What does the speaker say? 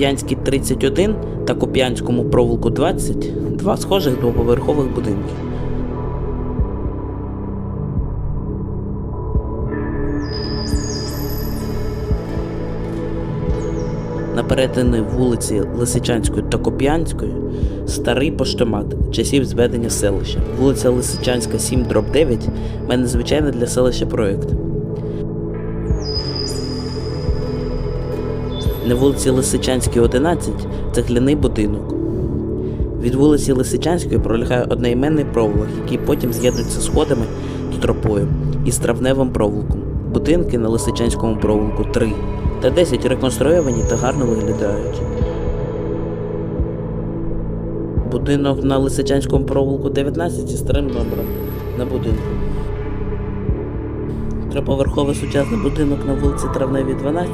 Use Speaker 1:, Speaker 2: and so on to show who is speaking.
Speaker 1: Куп'янській 31 та Куп'янському провулку 20 два схожих двоповерхових будинки. На перетині вулиці Лисичанської та Коп'янської старий поштомат часів зведення селища. Вулиця Лисичанська 7 дроб 9 має незвичайний для селища проєкт. На вулиці Лисичанській 11 цегляний будинок. Від вулиці Лисичанської пролягає одноіменний провулок, який потім з'єднується сходами до тропою із травневим провулком. Будинки на Лисичанському провулку 3 та 10 реконструйовані та гарно виглядають. Будинок на Лисичанському провулку 19 зі старим номером на будинку. Триповерховий сучасний будинок на вулиці Травневій 12